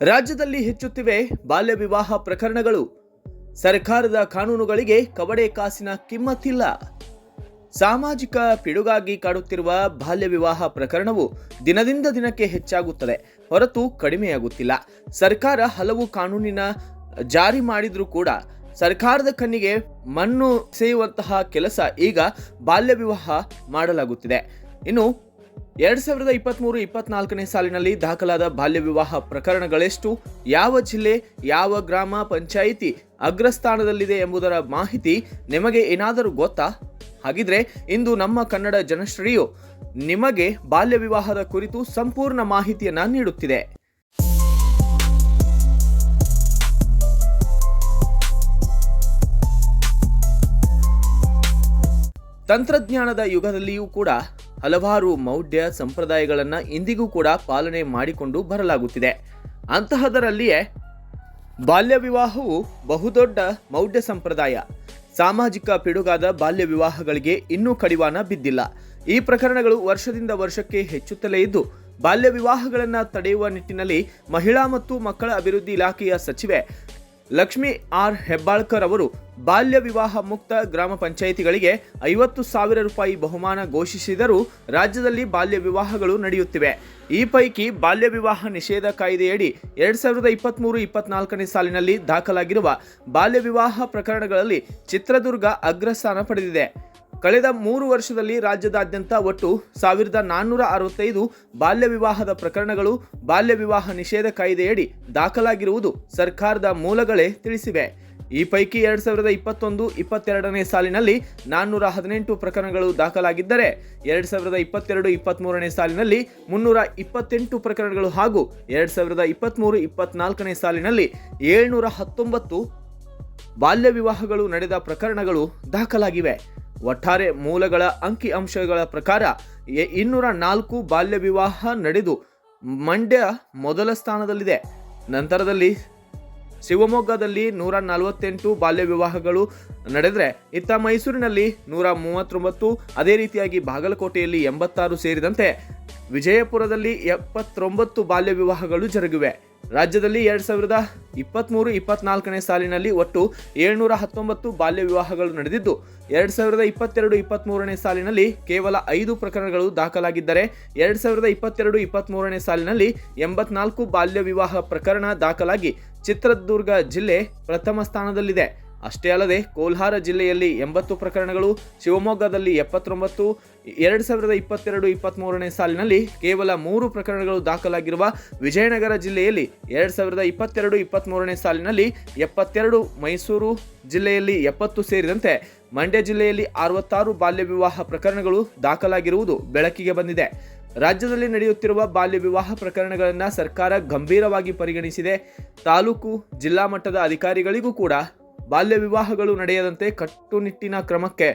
ರಾಜ್ಯದಲ್ಲಿ ಹೆಚ್ಚುತ್ತಿವೆ ಬಾಲ್ಯ ವಿವಾಹ ಪ್ರಕರಣಗಳು. ಸರ್ಕಾರದ ಕಾನೂನುಗಳಿಗೆ ಕವಡೆ ಕಾಸಿನ ಕಿಮ್ಮತ್ತಿಲ್ಲ. ಸಾಮಾಜಿಕ ಪಿಡುಗಾಗಿ ಕಾಡುತ್ತಿರುವ ಬಾಲ್ಯ ವಿವಾಹ ಪ್ರಕರಣವು ದಿನದಿಂದ ದಿನಕ್ಕೆ ಹೆಚ್ಚಾಗುತ್ತದೆ. ಹೊರತು ಕಡಿಮೆಯಾಗುತ್ತಿಲ್ಲ. ಸರ್ಕಾರ ಹಲವು ಕಾನೂನಿನ ಜಾರಿ ಮಾಡಿದರೂ ಕೂಡ ಸರ್ಕಾರದ ಕಣ್ಣಿಗೆ ಮಣ್ಣು ಸೇಯುವಂತಹ ಕೆಲಸ ಈಗ ಬಾಲ್ಯ ವಿವಾಹ ಮಾಡಲಾಗುತ್ತಿದೆ. ಇನ್ನು ಎರಡ್ ಸಾವಿರದ ಇಪ್ಪತ್ತ್ಮೂರು ಇಪ್ಪತ್ನಾಲ್ಕನೇ ಸಾಲಿನಲ್ಲಿ ದಾಖಲಾದ ಬಾಲ್ಯ ವಿವಾಹ ಪ್ರಕರಣಗಳೆಷ್ಟು? ಯಾವ ಜಿಲ್ಲೆ, ಯಾವ ಗ್ರಾಮ, ಪಂಚಾಯಿತಿ ಅಗ್ರಸ್ಥಾನದಲ್ಲಿದೆ ಎಂಬುದರ ಮಾಹಿತಿ ನಿಮಗೆ ಏನಾದರೂ ಗೊತ್ತಾ? ಹಾಗಿದ್ರೆ ಇಂದು ನಮ್ಮ ಕನ್ನಡ ಜನಶ್ರೀಯು ನಿಮಗೆ ಬಾಲ್ಯ ವಿವಾಹದ ಕುರಿತು ಸಂಪೂರ್ಣ ಮಾಹಿತಿಯನ್ನು ನೀಡುತ್ತಿದೆ. ತಂತ್ರಜ್ಞಾನದ ಯುಗದಲ್ಲಿಯೂ ಕೂಡ ಹಲವಾರು ಮೌಢ್ಯ ಸಂಪ್ರದಾಯಗಳನ್ನು ಇಂದಿಗೂ ಕೂಡ ಪಾಲನೆ ಮಾಡಿಕೊಂಡು ಬರಲಾಗುತ್ತಿದೆ. ಅಂತಹದರಲ್ಲಿಯೇ ಬಾಲ್ಯ ವಿವಾಹವು ಬಹುದೊಡ್ಡ ಮೌಢ್ಯ ಸಂಪ್ರದಾಯ. ಸಾಮಾಜಿಕ ಪಿಡುಗಾದ ಬಾಲ್ಯ ವಿವಾಹಗಳಿಗೆ ಇನ್ನೂ ಕಡಿವಾಣ ಬಿದ್ದಿಲ್ಲ. ಈ ಪ್ರಕರಣಗಳು ವರ್ಷದಿಂದ ವರ್ಷಕ್ಕೆ ಹೆಚ್ಚುತ್ತಲೇ ಇದ್ದು, ಬಾಲ್ಯ ವಿವಾಹಗಳನ್ನು ತಡೆಯುವ ನಿಟ್ಟಿನಲ್ಲಿ ಮಹಿಳಾ ಮತ್ತು ಮಕ್ಕಳ ಅಭಿವೃದ್ಧಿ ಇಲಾಖೆಯ ಸಚಿವೆ ಲಕ್ಷ್ಮಿ ಆರ್ ಹೆಬ್ಬಾಳ್ಕರ್ ಅವರು ಬಾಲ್ಯ ವಿವಾಹ ಮುಕ್ತ ಗ್ರಾಮ ಪಂಚಾಯಿತಿಗಳಿಗೆ ಐವತ್ತು ಸಾವಿರ ರೂಪಾಯಿ ಬಹುಮಾನ ಘೋಷಿಸಿದರೂ ರಾಜ್ಯದಲ್ಲಿ ಬಾಲ್ಯ ವಿವಾಹಗಳು ನಡೆಯುತ್ತಿವೆ. ಈ ಪೈಕಿ ಬಾಲ್ಯ ವಿವಾಹ ನಿಷೇಧ ಕಾಯ್ದೆಯಡಿ ಎರಡು ಸಾವಿರದ ಇಪ್ಪತ್ತ್ಮೂರು ಇಪ್ಪತ್ನಾಲ್ಕನೇ ಸಾಲಿನಲ್ಲಿ ದಾಖಲಾಗಿರುವ ಬಾಲ್ಯ ವಿವಾಹ ಪ್ರಕರಣಗಳಲ್ಲಿ ಚಿತ್ರದುರ್ಗ ಅಗ್ರಸ್ಥಾನ ಪಡೆದಿದೆ. ಕಳೆದ ಮೂರು ವರ್ಷದಲ್ಲಿ ರಾಜ್ಯದಾದ್ಯಂತ ಒಟ್ಟು ಸಾವಿರದ ನಾನ್ನೂರ ಅರವತ್ತೈದು ಬಾಲ್ಯ ವಿವಾಹದ ಪ್ರಕರಣಗಳು ಬಾಲ್ಯ ವಿವಾಹ ನಿಷೇಧ ಕಾಯ್ದೆಯಡಿ ದಾಖಲಾಗಿರುವುದು ಸರ್ಕಾರದ ಮೂಲಗಳೇ ತಿಳಿಸಿವೆ. ಈ ಪೈಕಿ ಎರಡ್ ಸಾವಿರದ ಇಪ್ಪತ್ತೊಂದು ಇಪ್ಪತ್ತೆರಡನೇ ಸಾಲಿನಲ್ಲಿ ನಾನ್ನೂರ ಹದಿನೆಂಟು ಪ್ರಕರಣಗಳು ದಾಖಲಾಗಿದ್ದರೆ ಎರಡ್ ಸಾವಿರದ ಇಪ್ಪತ್ತೆರಡು ಇಪ್ಪತ್ತ್ಮೂರನೇ ಸಾಲಿನಲ್ಲಿ ಮುನ್ನೂರ ಇಪ್ಪತ್ತೆಂಟು ಪ್ರಕರಣಗಳು ಹಾಗೂ ಎರಡ್ ಸಾವಿರದ ಇಪ್ಪತ್ತ್ಮೂರು ಇಪ್ಪತ್ನಾಲ್ಕನೇ ಸಾಲಿನಲ್ಲಿ ಏಳ್ನೂರ ಹತ್ತೊಂಬತ್ತು ಬಾಲ್ಯ ವಿವಾಹಗಳು ನಡೆದ ಪ್ರಕರಣಗಳು ದಾಖಲಾಗಿವೆ. ಒಟ್ಟಾರೆ ಮೂಲಗಳ ಅಂಕಿ ಅಂಶಗಳ ಪ್ರಕಾರ ಇನ್ನೂರ ನಾಲ್ಕು ಬಾಲ್ಯ ವಿವಾಹ ನಡೆದು ಮಂಡ್ಯ ಮೊದಲ ಸ್ಥಾನದಲ್ಲಿದೆ. ನಂತರದಲ್ಲಿ ಶಿವಮೊಗ್ಗದಲ್ಲಿ ನೂರ ನಲವತ್ತೆಂಟು ಬಾಲ್ಯ ವಿವಾಹಗಳು ನಡೆದರೆ ಇತ್ತ ಮೈಸೂರಿನಲ್ಲಿ ನೂರ ಮೂವತ್ತೊಂಬತ್ತು, ಅದೇ ರೀತಿಯಾಗಿ ಬಾಗಲಕೋಟೆಯಲ್ಲಿ ಎಂಬತ್ತಾರು ಸೇರಿದಂತೆ ವಿಜಯಪುರದಲ್ಲಿ ಎಪ್ಪತ್ತೊಂಬತ್ತು ಬಾಲ್ಯ ವಿವಾಹಗಳು ಜರುಗಿವೆ. ರಾಜ್ಯದಲ್ಲಿ ಎರಡ್ ಸಾವಿರದ ಇಪ್ಪತ್ತ್ಮೂರು ಇಪ್ಪತ್ನಾಲ್ಕನೇ ಸಾಲಿನಲ್ಲಿ ಒಟ್ಟು ಏಳ್ನೂರ ಹತ್ತೊಂಬತ್ತು ಬಾಲ್ಯ ವಿವಾಹಗಳು ನಡೆದಿದ್ದು, ಎರಡು ಸಾವಿರದ ಇಪ್ಪತ್ತೆರಡು ಇಪ್ಪತ್ತ್ಮೂರನೇ ಸಾಲಿನಲ್ಲಿ ಕೇವಲ ಐದು ಪ್ರಕರಣಗಳು ದಾಖಲಾಗಿದ್ದರೆ, ಎರಡ್ ಸಾವಿರದ ಇಪ್ಪತ್ತೆರಡು ಇಪ್ಪತ್ತ್ಮೂರನೇ ಸಾಲಿನಲ್ಲಿ ಎಂಬತ್ನಾಲ್ಕು ಬಾಲ್ಯ ವಿವಾಹ ಪ್ರಕರಣ ದಾಖಲಾಗಿ ಚಿತ್ರದುರ್ಗ ಜಿಲ್ಲೆ ಪ್ರಥಮ ಸ್ಥಾನದಲ್ಲಿದೆ. ಅಷ್ಟೇ ಅಲ್ಲದೆ ಕೋಲ್ಹಾರ ಜಿಲ್ಲೆಯಲ್ಲಿ ಎಂಬತ್ತು ಪ್ರಕರಣಗಳು, ಶಿವಮೊಗ್ಗದಲ್ಲಿ ಎಪ್ಪತ್ತೊಂಬತ್ತು, ಎರಡು ಸಾವಿರದ ಇಪ್ಪತ್ತೆರಡು ಇಪ್ಪತ್ತ್ಮೂರನೇ ಸಾಲಿನಲ್ಲಿ ಕೇವಲ ಮೂರು ಪ್ರಕರಣಗಳು ದಾಖಲಾಗಿರುವ ವಿಜಯನಗರ ಜಿಲ್ಲೆಯಲ್ಲಿ ಎರಡು ಸಾವಿರದ ಇಪ್ಪತ್ತೆರಡು ಇಪ್ಪತ್ತ್ಮೂರನೇ ಸಾಲಿನಲ್ಲಿ ಎಪ್ಪತ್ತೆರಡು, ಮೈಸೂರು ಜಿಲ್ಲೆಯಲ್ಲಿ ಎಪ್ಪತ್ತು ಸೇರಿದಂತೆ ಮಂಡ್ಯ ಜಿಲ್ಲೆಯಲ್ಲಿ ಅರವತ್ತಾರು ಬಾಲ್ಯ ವಿವಾಹ ಪ್ರಕರಣಗಳು ದಾಖಲಾಗಿರುವುದು ಬೆಳಕಿಗೆ ಬಂದಿದೆ. ರಾಜ್ಯದಲ್ಲಿ ನಡೆಯುತ್ತಿರುವ ಬಾಲ್ಯ ವಿವಾಹ ಪ್ರಕರಣಗಳನ್ನು ಸರ್ಕಾರ ಗಂಭೀರವಾಗಿ ಪರಿಗಣಿಸಿದೆ. ತಾಲೂಕು ಜಿಲ್ಲಾ ಮಟ್ಟದ ಅಧಿಕಾರಿಗಳಿಗೂ ಕೂಡ ಬಾಲ್ಯ ವಿವಾಹಗಳು ನಡೆಯದಂತೆ ಕಟ್ಟುನಿಟ್ಟಿನ ಕ್ರಮಕ್ಕೆ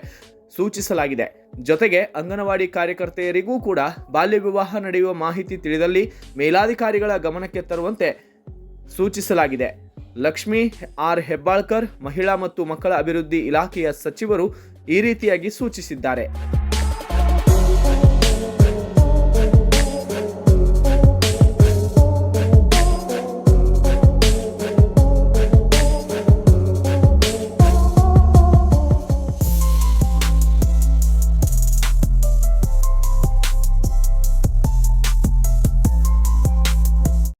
ಸೂಚಿಸಲಾಗಿದೆ. ಜೊತೆಗೆ ಅಂಗನವಾಡಿ ಕಾರ್ಯಕರ್ತೆಯರಿಗೂ ಕೂಡ ಬಾಲ್ಯ ವಿವಾಹ ನಡೆಯುವ ಮಾಹಿತಿ ತಿಳಿದಲ್ಲಿ ಮೇಲಾಧಿಕಾರಿಗಳ ಗಮನಕ್ಕೆ ತರುವಂತೆ ಸೂಚಿಸಲಾಗಿದೆ. ಲಕ್ಷ್ಮಿ ಆರ್ ಹೆಬ್ಬಾಳ್ಕರ್, ಮಹಿಳಾ ಮತ್ತು ಮಕ್ಕಳ ಅಭಿವೃದ್ಧಿ ಇಲಾಖೆಯ ಸಚಿವರು ಈ ರೀತಿಯಾಗಿ ಸೂಚಿಸಿದ್ದಾರೆ.